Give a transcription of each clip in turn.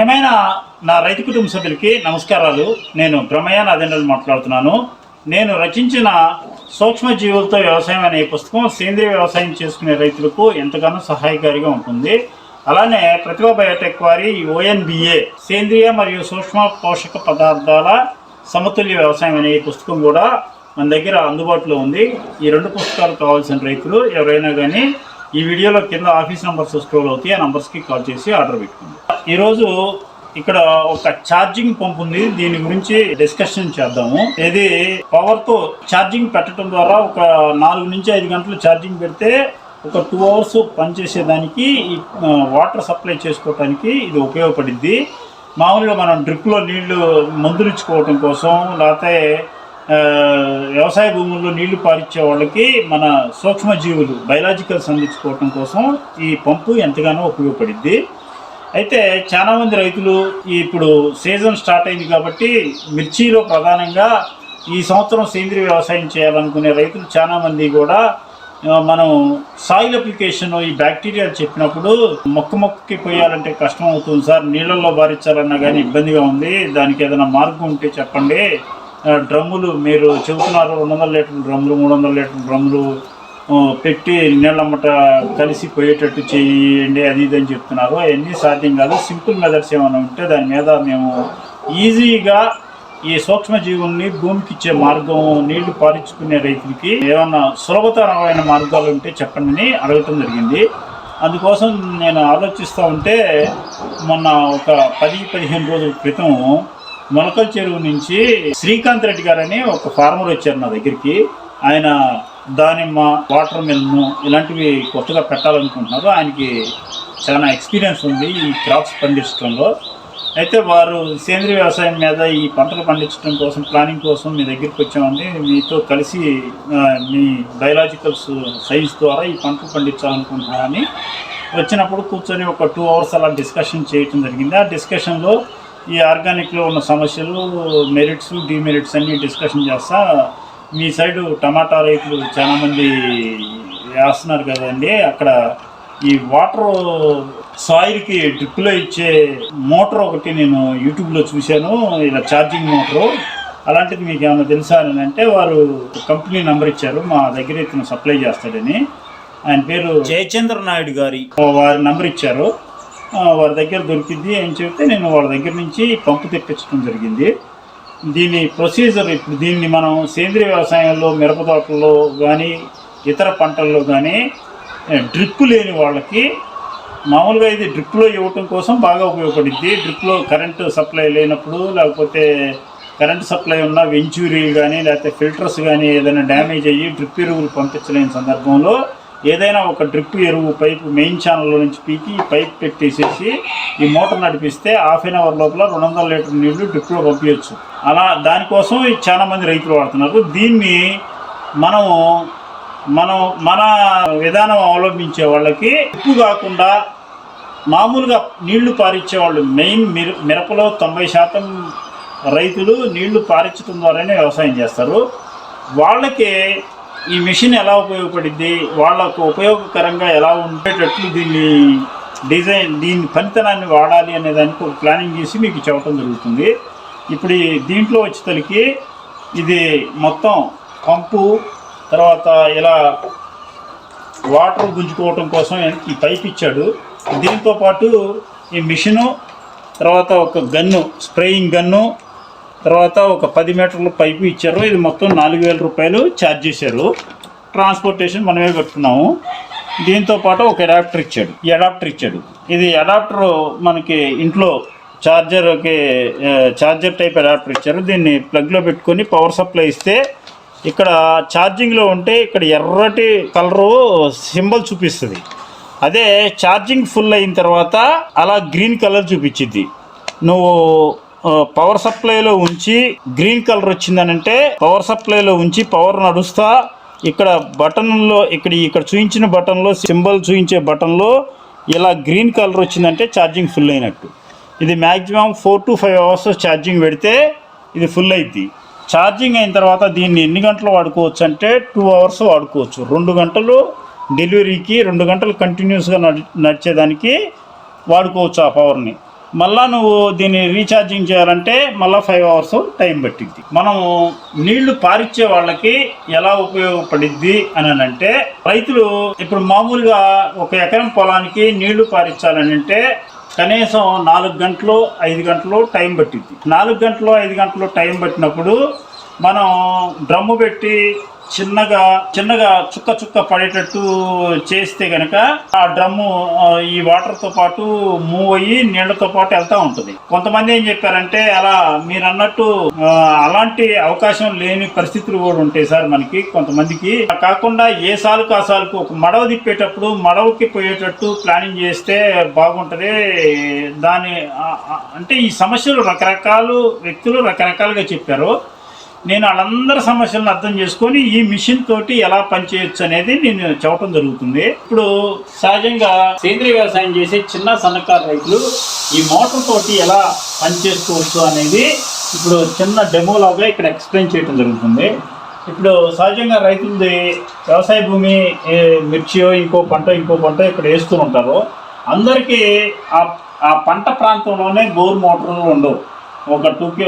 ప్రియమైన నా రైతు కుటుంబ సభ్యులకి నమస్కారాలు. నేను బ్రహ్మయ్య నాదేంద్రలు మాట్లాడుతున్నాను. నేను రచించిన సూక్ష్మజీవులతో వ్యవసాయం అనే పుస్తకం సేంద్రియ వ్యవసాయం చేసుకునే రైతులకు ఎంతగానో సహాయకారిగా ఉంటుంది. అలానే ప్రతిభా బయోటెక్ వారి ఓఎన్బిఏ సేంద్రియ మరియు సూక్ష్మ పోషక పదార్థాల సమతుల్య వ్యవసాయం అనే పుస్తకం కూడా మన దగ్గర అందుబాటులో ఉంది. ఈ రెండు పుస్తకాలు కావాల్సిన రైతులు ఎవరైనా కానీ ఈ వీడియోలో కింద ఆఫీస్ నెంబర్స్ స్క్రోల్ అవుతాయి ఆ నెంబర్స్కి కాల్ చేసి ఆర్డర్ పెట్టుకుంది ఈరోజు ఇక్కడ ఒక ఛార్జింగ్ పంప్ ఉంది దీని గురించి డిస్కషన్ చేద్దాము. ఇది పవర్తో ఛార్జింగ్ పెట్టడం ద్వారా ఒక నాలుగు నుంచి ఐదు గంటలు ఛార్జింగ్ పెడితే ఒక టూ అవర్స్ పనిచేసేదానికి ఈ వాటర్ సప్లై చేసుకోవటానికి ఇది ఉపయోగపడింది మామూలుగా మనం డ్రిప్లో నీళ్ళు మందులు ఇచ్చుకోవటం కోసం లేకపోతే వ్యవసాయ భూముల్లో నీళ్ళు పారిచ్చే వాళ్ళకి మన సూక్ష్మజీవులు బయలాజికల్స్ అందించుకోవటం కోసం ఈ పంపు ఎంతగానో ఉపయోగపడింది అయితే చాలామంది రైతులు ఇప్పుడు సీజన్ స్టార్ట్ అయింది కాబట్టి మిర్చిలో ప్రధానంగా ఈ సంవత్సరం సేంద్రియ వ్యవసాయం చేయాలనుకునే రైతులు చాలామంది కూడా మనం సాయిల్ అప్లికేషన్ ఈ బ్యాక్టీరియా చెప్పినప్పుడు మొక్క మొక్కకి పోయాలంటే కష్టం అవుతుంది సార్. నీళ్ళల్లో భారించాలన్నా కానీ ఇబ్బందిగా ఉంది. దానికి ఏదైనా మార్గం ఉంటే చెప్పండి. డ్రమ్ములు మీరు చెబుతున్నారు రెండు వందల లీటర్ల డ్రమ్ములు మూడు వందల లీటర్ల డ్రమ్ములు పెట్టి నీళ్ళమ్మట కలిసి పోయేటట్టు చేయండి అది ఇది అని చెప్తున్నారు. అవన్నీ సాధ్యం కాదు. సింపుల్ మెథడ్స్ ఏమైనా ఉంటే దాని మీద మేము ఈజీగా ఈ సూక్ష్మజీవుల్ని భూమికి ఇచ్చే మార్గం నీళ్ళు పారించుకునే రైతులకి ఏమన్నా సులభతరమైన మార్గాలు ఉంటే చెప్పండి అని అడగటం జరిగింది. అందుకోసం నేను ఆలోచిస్తూ ఉంటే మొన్న ఒక పది పదిహేను రోజుల క్రితం మొలకల చెరువు నుంచి శ్రీకాంత్ రెడ్డి గారని ఒక ఫార్మర్ వచ్చారు నా దగ్గరికి. ఆయన దానిమ్మ వాటర్ మిల్ను ఇలాంటివి కొత్తగా పెట్టాలనుకుంటున్నారు. ఆయనకి చాలా ఎక్స్పీరియన్స్ ఉంది ఈ క్రాప్స్ పండించడంలో అయితే వారు సేంద్రియ వ్యవసాయం మీద ఈ పంటలు పండించడం కోసం ప్లానింగ్ కోసం మీ దగ్గరికి వచ్చామండి. మీతో కలిసి మీ బయలాజికల్స్ సైన్స్ ద్వారా ఈ పంటలు పండించాలనుకుంటున్నారని. వచ్చినప్పుడు కూర్చొని ఒక టూ అవర్స్ అలా డిస్కషన్ చేయటం జరిగింది. ఆ డిస్కషన్లో ఈ ఆర్గానిక్లో ఉన్న సమస్యలు మెరిట్స్ డిమెరిట్స్ అన్ని డిస్కషన్ చేస్తా. మీ సైడు టమాటా రైతులు చాలామంది వేస్తున్నారు కదండి. అక్కడ ఈ వాటర్ సాయిల్కి డ్రిప్లో ఇచ్చే మోటార్ ఒకటి నేను యూట్యూబ్లో చూశాను. ఇలా ఛార్జింగ్ మోటారు అలాంటిది మీకు ఏమైనా తెలుసా అని అంటే వారు కంపెనీ నెంబర్ ఇచ్చారు. మా దగ్గర ఇతను సప్లై చేస్తాడని. ఆయన పేరు జయచంద్ర నాయుడు గారి. వారి నెంబర్ ఇచ్చారు. వారి దగ్గర దొరికింది అని చెప్తే నేను వాళ్ళ దగ్గర నుంచి పంపు తెప్పించడం జరిగింది. దీని ప్రొసీజర్ ఇప్పుడు దీన్ని మనం సేంద్రియ వ్యవసాయంలో మిరప తోటల్లో కానీ ఇతర పంటల్లో కానీ డ్రిప్ లేని వాళ్ళకి మామూలుగా ఇది డ్రిప్లో ఇవ్వటం కోసం బాగా ఉపయోగపడింది డ్రిప్లో కరెంటు సప్లై లేనప్పుడు లేకపోతే కరెంట్ సప్లై ఉన్న వెంచూరీ కానీ లేకపోతే ఫిల్టర్స్ కానీ ఏదైనా డ్యామేజ్ అయ్యి డ్రిప్ ఎరువులు పంపించలేని సందర్భంలో ఏదైనా ఒక డ్రిప్ ఎరువు పైపు మెయిన్ ఛానల్లో నుంచి పీకి ఈ పైప్ పెట్టేసేసి ఈ మోటార్ నడిపిస్తే హాఫ్ అన్ అవర్ లోపల రెండు వందల లీటర్ నీళ్ళు డ్రిప్లో పంపించచ్చు. అలా దానికోసం చాలా మంది రైతులు వాడుతున్నారు. దీన్ని మనము మనం మన విధానం అవలంబించే వాళ్ళకి ఉప్పు కాకుండా మామూలుగా నీళ్ళు పారించే వాళ్ళు మెయిన్ మిర మిరపలో తొంభై శాతం రైతులు నీళ్ళు పారించడం ద్వారానే వ్యవసాయం చేస్తారు. వాళ్ళకి ఈ మిషన్ ఎలా ఉపయోగపడింది వాళ్ళకు ఉపయోగకరంగా ఎలా ఉండేటట్లు దీన్ని డిజైన్ దీని పనితనాన్ని వాడాలి అనే దానికి ఒక ప్లానింగ్ చేసి మీకు చెప్పడం జరుగుతుంది. ఇప్పుడు దీంట్లో వచ్చేసరికి ఇది మొత్తం పంపు తర్వాత ఇలా వాటర్ గుంజుకోవటం కోసం ఈ పైప్ ఇచ్చాడు. దీంతో పాటు ఈ మిషను తర్వాత ఒక గన్ను స్ప్రేయింగ్ గన్ను తర్వాత ఒక పది మీటర్ల పైపు ఇచ్చారు. ఇది మొత్తం నాలుగు వేల రూపాయలు ఛార్జ్ చేశారు. ట్రాన్స్పోర్టేషన్ మనమే పెట్టుకున్నాము. దీంతో పాటు ఒక అడాప్టర్ ఇచ్చాడు. ఈ అడాప్టర్ ఇచ్చాడు. ఇది అడాప్టర్ మనకి ఇంట్లో చార్జర్కి చార్జర్ టైప్ అడాప్టర్ ఇచ్చారు. దీన్ని ప్లగ్లో పెట్టుకొని పవర్ సప్లై ఇస్తే ఇక్కడ ఛార్జింగ్లో ఉంటే ఇక్కడ ఎర్రటి కలరు సింబల్ చూపిస్తుంది. అదే ఛార్జింగ్ ఫుల్ అయిన తర్వాత అలా గ్రీన్ కలర్ చూపించింది నువ్వు పవర్ సప్లైలో ఉంచి గ్రీన్ కలర్ వచ్చిందనంటే పవర్ సప్లైలో ఉంచి పవర్ నడుస్తా. ఇక్కడ బటన్లో ఇక్కడ ఇక్కడ చూపించిన బటన్లో సింబల్ చూపించే బటన్లో ఇలా గ్రీన్ కలర్ వచ్చిందంటే ఛార్జింగ్ ఫుల్ అయినట్టు. ఇది maximum four to five hours charging పెడితే ఇది ఫుల్ అయింది ఛార్జింగ్ అయిన తర్వాత దీన్ని ఎన్ని గంటలు వాడుకోవచ్చు అంటే టూ అవర్స్ వాడుకోవచ్చు. రెండు గంటలు డెలివరీకి రెండు గంటలు కంటిన్యూస్గా నడి నడిచేదానికి వాడుకోవచ్చు ఆ పవర్ని మళ్ళా నువ్వు దీన్ని రీఛార్జింగ్ చేయాలంటే మళ్ళీ ఫైవ్ అవర్స్ టైం పట్టింది మనం నీళ్ళు పారిచ్చే వాళ్ళకి ఎలా ఉపయోగపడిద్ది అని అంటే రైతులు ఇప్పుడు మామూలుగా ఒక ఎకరం పొలానికి నీళ్ళు పారించాలని అంటే కనీసం నాలుగు గంటలు ఐదు గంటలు టైం పట్టింది నాలుగు గంటలు ఐదు గంటలు టైం పట్టినప్పుడు మనం డ్రమ్ము పెట్టి చిన్నగా చిన్నగా చుక్క చుక్క పడేటట్టు చేస్తే గనక ఆ డ్రమ్ము ఈ వాటర్తో పాటు మూవ్ అయ్యి నీళ్ళతో పాటు వెళ్తూ ఉంటుంది. కొంతమంది ఏం చెప్పారంటే అలా మీరు అన్నట్టు అలాంటి అవకాశం లేని పరిస్థితులు కూడా ఉంటాయి సార్ మనకి కొంతమందికి. కాకుండా ఏ సాలుకు ఆ సాలుకు ఒక మడవ తిప్పేటప్పుడు మడవకి పోయేటట్టు ప్లానింగ్ చేస్తే బాగుంటుంది. దాని అంటే ఈ సమస్యలు రకరకాలు వ్యక్తులు రకరకాలుగా చెప్పారు. నేను వాళ్ళందరి సమస్యలను అర్థం చేసుకొని ఈ మిషన్ తోటి ఎలా పనిచేయొచ్చు అనేది నేను చెప్పడం జరుగుతుంది. ఇప్పుడు సహజంగా సేంద్రీయ వ్యవసాయం చేసే చిన్న సన్నకారు రైతులు ఈ మోటార్ తోటి ఎలా పనిచేసుకోవచ్చు అనేది ఇప్పుడు చిన్న డెమోలాగా ఇక్కడ ఎక్స్ప్లెయిన్ చేయడం జరుగుతుంది. ఇప్పుడు సహజంగా రైతులది వ్యవసాయ భూమి మిర్చియో ఇంకో పంట ఇంకో పంట ఇక్కడ వేస్తూ ఉంటారు. అందరికీ ఆ ఆ పంట ప్రాంతంలోనే బోర్ మోటార్లు ఉండవు. ఒక టూకి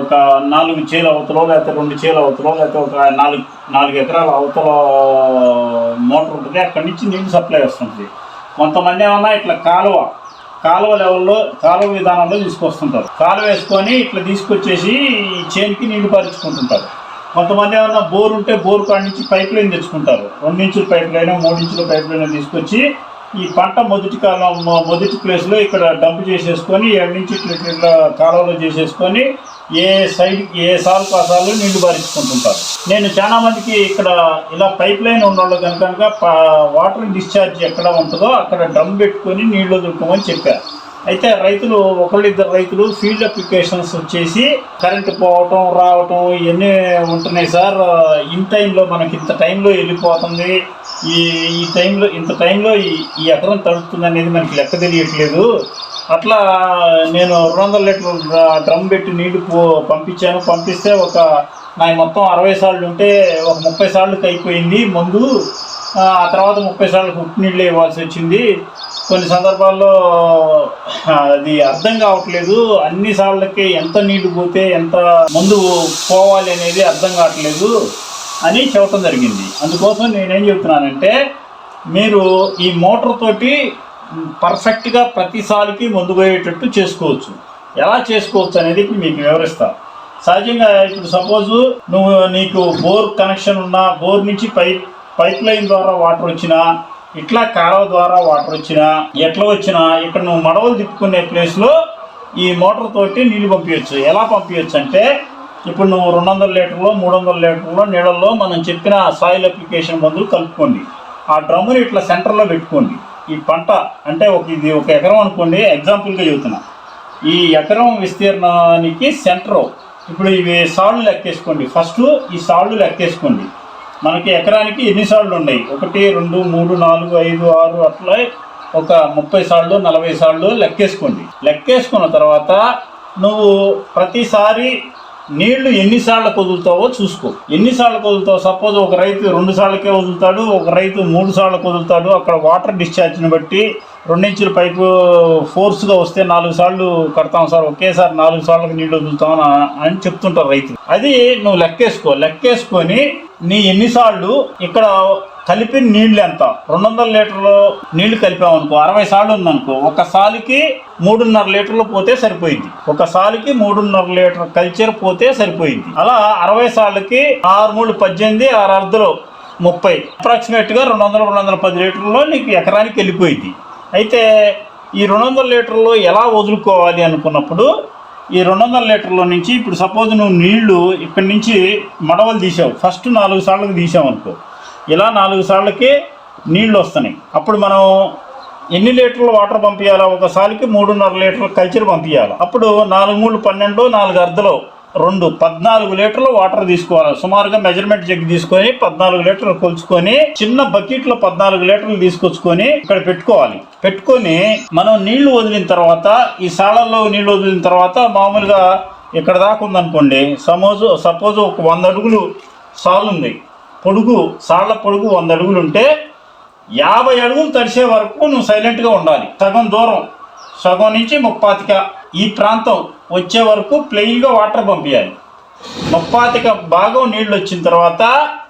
ఒక నాలుగు చేలు అవతలో లేకపోతే రెండు చేలు అవతలో లేకపోతే ఒక నాలుగు నాలుగు ఎకరాల అవతల మోటార్ ఉంటుంది. అక్కడి నుంచి నీళ్ళు సప్లై వస్తుంది కొంతమంది ఏమన్నా ఇట్లా కాలువ కాలువ లెవెల్లో కాలువ విధానంలో తీసుకొస్తుంటారు. కాలువ వేసుకొని ఇట్లా తీసుకొచ్చేసి ఈ చేనుకి నీళ్ళు పారించుకుంటుంటారు. కొంతమంది ఏమన్నా బోర్ ఉంటే బోర్ కాడి నుంచి పైప్ లైన్ తెచ్చుకుంటారు. రెండు ఇంచుల పైప్ లైన్ మూడు ఇంచుల పైప్ లైన్ తీసుకొచ్చి ఈ పంట మొదటి కాలం మొదటి ప్లేస్లో ఇక్కడ డంప్ చేసేసుకొని ఏడు నుంచి ఇట్లా ఇట్లా చేసేసుకొని ఏ సైడ్ ఏ సాలు కాసాలు నీళ్ళు బారించుకుంటుంటారు నేను చాలా మందికి ఇక్కడ ఇలా పైప్ లైన్ ఉన్నోళ్ళు కనుక వాటర్ డిశ్చార్జ్ ఎక్కడ ఉంటుందో అక్కడ డ్రమ్ పెట్టుకొని నీళ్ళు వదులుకోమని చెప్పారు. అయితే రైతులు ఒకళ్ళిద్దరు రైతులు ఫీల్డ్ అప్లికేషన్స్ వచ్చేసి కరెంటు పోవటం రావటం ఇవన్నీ ఉంటున్నాయి సార్. ఇన్ టైంలో మనకి ఇంత టైంలో వెళ్ళిపోతుంది. ఈ ఈ టైంలో ఇంత టైంలో ఈ ఈ ఎకరం తడుస్తుంది అనేది మనకి లెక్క తెలియట్లేదు. అట్లా నేను రెండు వందల లీటర్ డ్రమ్ పెట్టి నీళ్ళు పో- పంపించాను. పంపిస్తే ఒక నాకు మొత్తం అరవై సార్లు ఉంటే ఒక ముప్పై సార్లుకి అయిపోయింది ముందు. ఆ తర్వాత ముప్పై సార్లు ఉప్పు నీళ్ళు ఇవ్వాల్సి వచ్చింది. కొన్ని సందర్భాల్లో అది అర్థం కావట్లేదు. అన్ని సార్లకి ఎంత నీళ్ళు పోతే ఎంత ముందు పోవాలి అనేది అర్థం కావట్లేదు. అని చెప్పడం జరిగింది. అందుకోసం నేనేం చెప్తున్నానంటే మీరు ఈ మోటార్ తోటి పర్ఫెక్ట్గా ప్రతిసారికి ముందు పోయేటట్టు చేసుకోవచ్చు. ఎలా చేసుకోవచ్చు అనేది మీకు వివరిస్తా. సహజంగా ఇప్పుడు సపోజు నువ్వు నీకు బోర్ కనెక్షన్ ఉన్నా బోర్ నుంచి పైప్ పైప్ లైన్ ద్వారా వాటర్ వచ్చినా ఇట్లా కాలువ ద్వారా వాటర్ వచ్చినా ఎట్లా వచ్చినా ఇక్కడ నువ్వు మడవలు తిప్పుకునే ప్లేస్లో ఈ మోటార్ తోటి నీళ్ళు పంపించవచ్చు ఎలా పంపించవచ్చు అంటే ఇప్పుడు నువ్వు రెండు వందల లీటర్లో మూడు వందల లీటర్లో నీళ్ళల్లో మనం చెప్పిన సాయిల్ అప్లికేషన్ మందులు కలుపుకోండి. ఆ డ్రమ్ముని ఇట్లా సెంటర్లో పెట్టుకోండి. ఈ పంట అంటే ఒక ఇది ఒక ఎకరం అనుకోండి ఎగ్జాంపుల్గా చెబుతున్నా. ఈ ఎకరం విస్తీర్ణానికి సెంటర్. ఇప్పుడు ఇవి సాళ్ళు లెక్కేసుకోండి. ఫస్ట్ ఈ సాళ్ళు లెక్కేసుకోండి. మనకి ఎకరానికి ఎన్ని సాళ్ళు ఉన్నాయి? ఒకటి రెండు మూడు నాలుగు ఐదు ఆరు అట్లా ఒక ముప్పై సార్లు నలభై సార్లు లెక్కేసుకోండి. లెక్కేసుకున్న తర్వాత నువ్వు ప్రతిసారి నీళ్ళు ఎన్నిసార్లు వదులుతావో చూసుకో. ఎన్నిసార్లు వదులుతావు సపోజ్ ఒక రైతు రెండు సార్లకే వదులుతాడు ఒక రైతు మూడు సార్లకు వదులుతాడు అక్కడ వాటర్ డిశ్చార్జ్ని బట్టి రెండించుల పైపు ఫోర్స్గా వస్తే నాలుగు సార్లు కడతాం సార్ ఒకేసారి నాలుగు సార్లకు నీళ్ళు వదులుతామని అని చెప్తుంటారు రైతులు. అది నువ్వు లెక్కేసుకో. లెక్కేసుకొని నీ ఎన్నిసార్లు ఇక్కడ కలిపిన నీళ్ళు ఎంత? రెండు వందల లీటర్లు నీళ్ళు కలిపామనుకో అరవై సార్లు ఉందనుకో ఒక సాలుకి మూడున్నర లీటర్లు పోతే సరిపోయింది. ఒక సాలికి మూడున్నర లీటర్ కల్చర్ పోతే సరిపోయింది. అలా అరవై సార్లకి ఆరు మూడు పద్దెనిమిది ఆరు అర్ధలు ముప్పై. అప్రాక్సిమేట్గా రెండు వందల రెండు వందల పది లీటర్లో నీకు ఎకరానికి వెళ్ళిపోయింది. అయితే ఈ రెండు వందల లీటర్లు ఎలా వదులుకోవాలి అనుకున్నప్పుడు ఈ రెండు వందల లీటర్ల నుంచి ఇప్పుడు సపోజ్ నువ్వు నీళ్ళు ఇక్కడి నుంచి మడవలు తీసావు. ఫస్ట్ నాలుగు సార్లకు తీసావు అనుకో. ఇలా నాలుగు సార్లకే నీళ్ళు వస్తున్నాయి. అప్పుడు మనం ఎన్ని లీటర్లు వాటర్ పంపించాలా ఒకసారికి మూడున్నర లీటర్ల కల్చర్ పంపించాలి అప్పుడు నాలుగు మూడు పన్నెండు నాలుగు అర్ధలో రెండు పద్నాలుగు లీటర్లు వాటర్ తీసుకోవాలి. సుమారుగా మెజర్మెంట్ జగ్ తీసుకొని పద్నాలుగు లీటర్లు కొలుచుకొని చిన్న బకెట్లో పద్నాలుగు లీటర్లు తీసుకొచ్చుకొని ఇక్కడ పెట్టుకోవాలి. పెట్టుకొని మనం నీళ్ళు వదిలిన తర్వాత ఈ సాళల్లో నీళ్ళు వదిలిన తర్వాత మామూలుగా ఇక్కడ దాకా ఉందనుకోండి సపోజ్ సపోజ్ ఒక వంద అడుగులు సాల్ ఉంది. పొడుగు సాళ్ళ పొడుగు వంద అడుగులు ఉంటే యాభై అడుగులు తడిసే వరకు నువ్వు సైలెంట్గా ఉండాలి. సగం దూరం సగం నుంచి ముప్పాతిక ఈ ప్రాంతం వచ్చే వరకు ప్లెయిన్గా వాటర్ పంపించాలి ముప్పాతిక భాగం నీళ్ళు వచ్చిన తర్వాత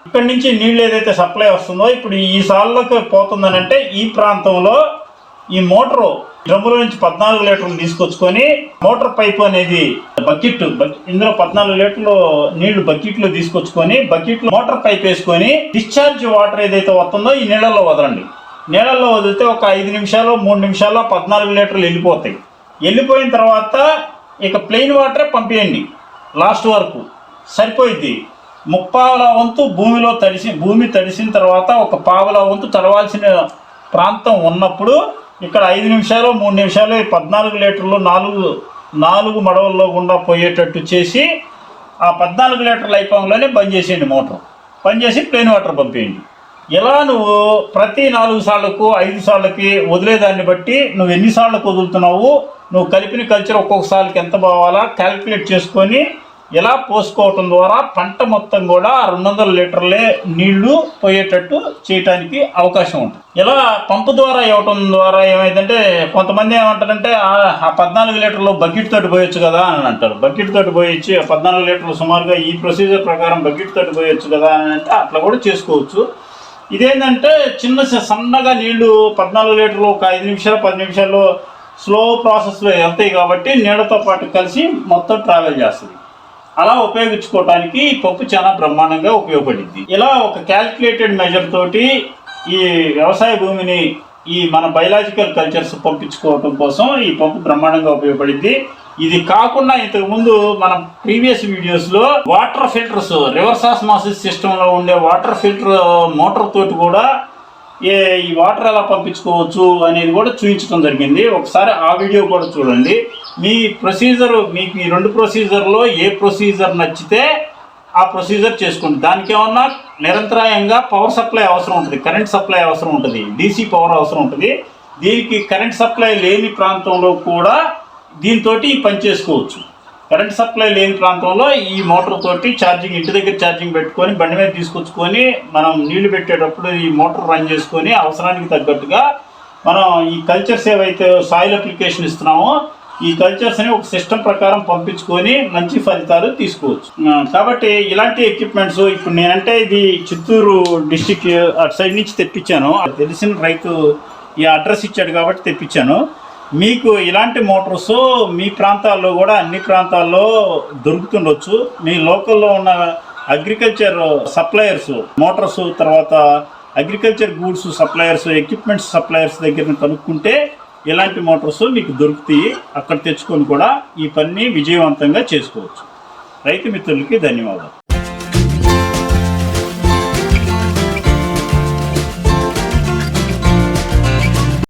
ఇక్కడి నుంచి నీళ్ళు ఏదైతే సప్లై వస్తుందో ఇప్పుడు ఈ సాల్లోకి పోతుందనంటే ఈ ప్రాంతంలో ఈ మోటారు డ్రమ్ములో నుంచి పద్నాలుగు లీటర్లు తీసుకొచ్చుకొని మోటార్ పైప్ అనేది బకెట్ బకెట్- ఇందులో పద్నాలుగు లీటర్లు నీళ్ళు బకెట్లో తీసుకొచ్చుకొని బకెట్లో మోటార్ పైప్ వేసుకొని డిశ్చార్జ్ వాటర్ ఏదైతే వస్తుందో ఈ నీళ్ళల్లో వదలండి. నీళ్ళల్లో వదిలితే ఒక ఐదు నిమిషాలు మూడు నిమిషాల్లో పద్నాలుగు లీటర్లు వెళ్ళిపోతాయి. వెళ్ళిపోయిన తర్వాత ఇక ప్లెయిన్ వాటరే పంపించండి లాస్ట్ వరకు. సరిపోయింది ముప్పావల వంతు భూమిలో తడిసి భూమి తడిసిన తర్వాత ఒక పావల వంతు తడవాల్సిన ప్రాంతం ఉన్నప్పుడు ఇక్కడ ఐదు నిమిషాలు మూడు నిమిషాలు ఈ పద్నాలుగు లీటర్లు నాలుగు నాలుగు మడవల్లో గుండా పోయేటట్టు చేసి ఆ పద్నాలుగు లీటర్లు అయిపోగానే బంద్ చేసేయండి మోటార్. బంద్ చేసి ప్లెయిన్ వాటర్ పంపేయండి. ఇలా నువ్వు ప్రతి నాలుగు సార్లకు ఐదు సార్లకి వదిలేదాన్ని బట్టి నువ్వు ఎన్ని సార్లకు వదులుతున్నావు? నువ్వు కలిపిన కల్చర్ ఒక్కొక్కసారికి ఎంత పోవాలా? క్యాలిక్యులేట్ చేసుకొని ఇలా పోసుకోవటం ద్వారా పంట మొత్తం కూడా రెండు వందల లీటర్లే నీళ్ళు పోయేటట్టు చేయటానికి అవకాశం ఉంటుంది. ఇలా పంపు ద్వారా ఇవ్వటం ద్వారా ఏమైందంటే కొంతమంది ఏమంటారంటే "ఆ- పద్నాలుగు లీటర్లు బకెట్ తోటి పోయొచ్చు కదా అని అంటారు. బకెట్ తోటి పోయొచ్చి ఆ పద్నాలుగు లీటర్లు సుమారుగా ఈ ప్రొసీజర్ ప్రకారం బకెట్ తోటి పోయొచ్చు కదా అని అంటే అట్లా కూడా చేసుకోవచ్చు. ఇదేంటంటే చిన్న సన్నగా నీళ్ళు పద్నాలుగు లీటర్లు ఒక ఐదు నిమిషాలు పది నిమిషాల్లో స్లో ప్రాసెస్లో వెళ్తాయి కాబట్టి నీడతో పాటు కలిసి మొత్తం ట్రావెల్ చేస్తుంది. అలా ఉపయోగించుకోవడానికి ఈ పప్పు చాలా బ్రహ్మాండంగా ఉపయోగపడింది ఇలా ఒక క్యాల్కులేటెడ్ మెజర్ తోటి ఈ వ్యవసాయ భూమిని ఈ మన బయలాజికల్ కల్చర్స్ పంపించుకోవటం కోసం ఈ పప్పు బ్రహ్మాండంగా ఉపయోగపడింది ఇది కాకుండా ఇంతకు ముందు మన ప్రీవియస్ వీడియోస్లో వాటర్ ఫిల్టర్స్ రివర్స్ ఆస్మాసిస్ సిస్టమ్లో ఉండే వాటర్ ఫిల్టర్ మోటార్ తోటి కూడా ఏ ఈ వాటర్ ఎలా పంపించుకోవచ్చు అనేది కూడా చూపించడం జరిగింది. ఒకసారి ఆ వీడియో కూడా చూడండి. మీ ప్రొసీజర్ మీకు ఈ రెండు ప్రొసీజర్లో ఏ ప్రొసీజర్ నచ్చితే ఆ ప్రొసీజర్ చేసుకోండి. దానికి ఏమన్నా నిరంతరాయంగా పవర్ సప్లై అవసరం ఉంటుంది. కరెంట్ సప్లై అవసరం ఉంటుంది. డీసీ పవర్ అవసరం ఉంటుంది. దీనికి కరెంట్ సప్లై లేని ప్రాంతంలో కూడా దీంతో పని చేసుకోవచ్చు. కరెంట్ సప్లై లేని ప్రాంతంలో ఈ మోటార్ తోటి ఛార్జింగ్ ఇంటి దగ్గర ఛార్జింగ్ పెట్టుకొని బండి మీద తీసుకొచ్చుకొని మనం నీళ్ళు పెట్టేటప్పుడు ఈ మోటార్ రన్ చేసుకొని అవసరానికి తగ్గట్టుగా మనం ఈ కల్చర్స్ ఏవైతే సాయిల్ అప్లికేషన్ ఇస్తున్నామో ఈ కల్చర్స్ని ఒక సిస్టమ్ ప్రకారం పంపించుకొని మంచి ఫలితాలు తీసుకోవచ్చు. కాబట్టి ఇలాంటి ఎక్విప్మెంట్స్ ఇప్పుడు నేనంటే ఇది చిత్తూరు డిస్టిక్ అటు సైడ్ నుంచి తెప్పించాను. అది తెలిసిన రైతు ఈ అడ్రస్ ఇచ్చాడు కాబట్టి తెప్పించాను. మీకు ఇలాంటి మోటార్స్ మీ ప్రాంతాల్లో కూడా అన్ని ప్రాంతాల్లో దొరుకుతుండొచ్చు. మీ లోకల్లో ఉన్న అగ్రికల్చర్ సప్లయర్స్ మోటార్స్ తర్వాత agriculture goods suppliers equipments suppliers దగ్గర కనుక్కుంటే ఇలాంటి మోటార్స్ మీకు దొరుకుతాయి. అక్కడ తెచ్చుకొని కూడా ఈ పని విజయవంతంగా చేసుకోవచ్చు. రైతు మిత్రులకి ధన్యవాదాలు.